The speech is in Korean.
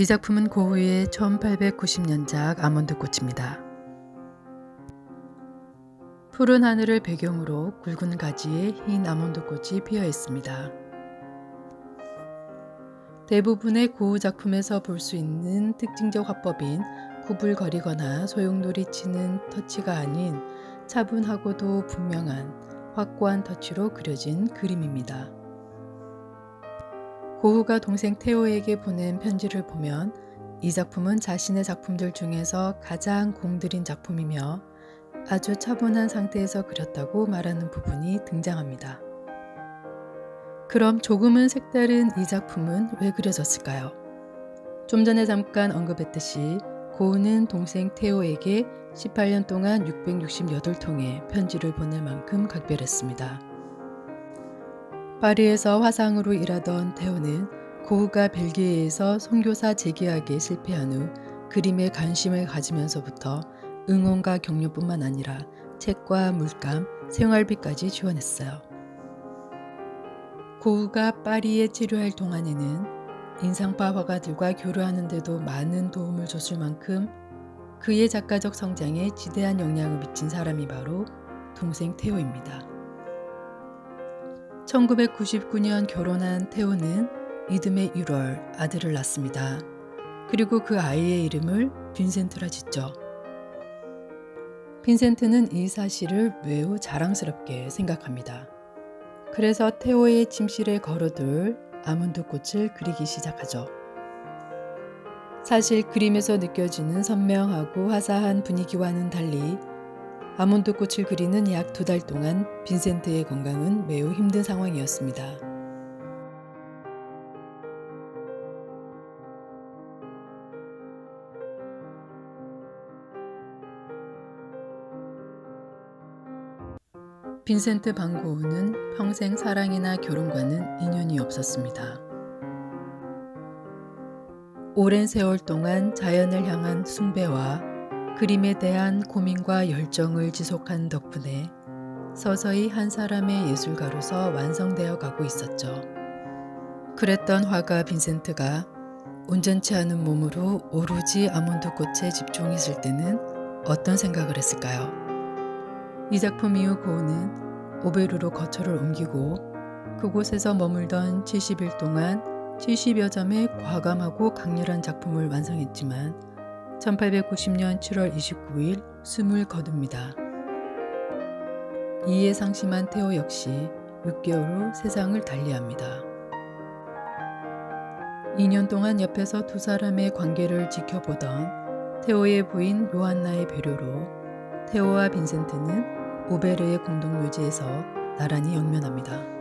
이 작품은 고흐의 1890년작 아몬드 꽃입니다. 푸른 하늘을 배경으로 굵은 가지에 흰 아몬드 꽃이 피어 있습니다. 대부분의 고흐 작품에서 볼 수 있는 특징적 화법인 구불거리거나 소용돌이 치는 터치가 아닌 차분하고도 분명한 확고한 터치로 그려진 그림입니다. 고흐가 동생 테오에게 보낸 편지를 보면 이 작품은 자신의 작품들 중에서 가장 공들인 작품이며 아주 차분한 상태에서 그렸다고 말하는 부분이 등장합니다. 그럼 조금은 색다른 이 작품은 왜 그려졌을까요? 좀 전에 잠깐 언급했듯이 고흐는 동생 테오에게 18년 동안 668통의 편지를 보낼 만큼 각별했습니다. 파리에서 화상으로 일하던 테오는 고흐가 벨기에에서 선교사 재계약에 실패한 후 그림에 관심을 가지면서부터 응원과 격려뿐만 아니라 책과 물감, 생활비까지 지원했어요. 고흐가 파리에 체류할 동안에는 인상파 화가들과 교류하는데도 많은 도움을 줬을 만큼 그의 작가적 성장에 지대한 영향을 미친 사람이 바로 동생 테오입니다. 1999년 결혼한 테오는 이듬해 1월 아들을 낳습니다. 그리고 그 아이의 이름을 빈센트라 짓죠. 빈센트는 이 사실을 매우 자랑스럽게 생각합니다. 그래서 테오의 침실에 걸어둘 아몬드 꽃을 그리기 시작하죠. 사실 그림에서 느껴지는 선명하고 화사한 분위기와는 달리 아몬드 꽃을 그리는 약 두 달 동안 빈센트의 건강은 매우 힘든 상황이었습니다. 빈센트 방고우는 평생 사랑이나 결혼과는 인연이 없었습니다. 오랜 세월 동안 자연을 향한 숭배와 그림에 대한 고민과 열정을 지속한 덕분에 서서히 한 사람의 예술가로서 완성되어 가고 있었죠. 그랬던 화가 빈센트가 온전치 않은 몸으로 오로지 아몬드 꽃에 집중했을 때는 어떤 생각을 했을까요? 이 작품 이후 고흐는 오베르로 거처를 옮기고 그곳에서 머물던 70일 동안 70여 점의 과감하고 강렬한 작품을 완성했지만 1890년 7월 29일 숨을 거둡니다. 이에 상심한 테오 역시 6개월 후 세상을 달리합니다. 2년 동안 옆에서 두 사람의 관계를 지켜보던 테오의 부인 요한나의 배려로 테오와 빈센트는 오베르의 공동묘지에서 나란히 영면합니다.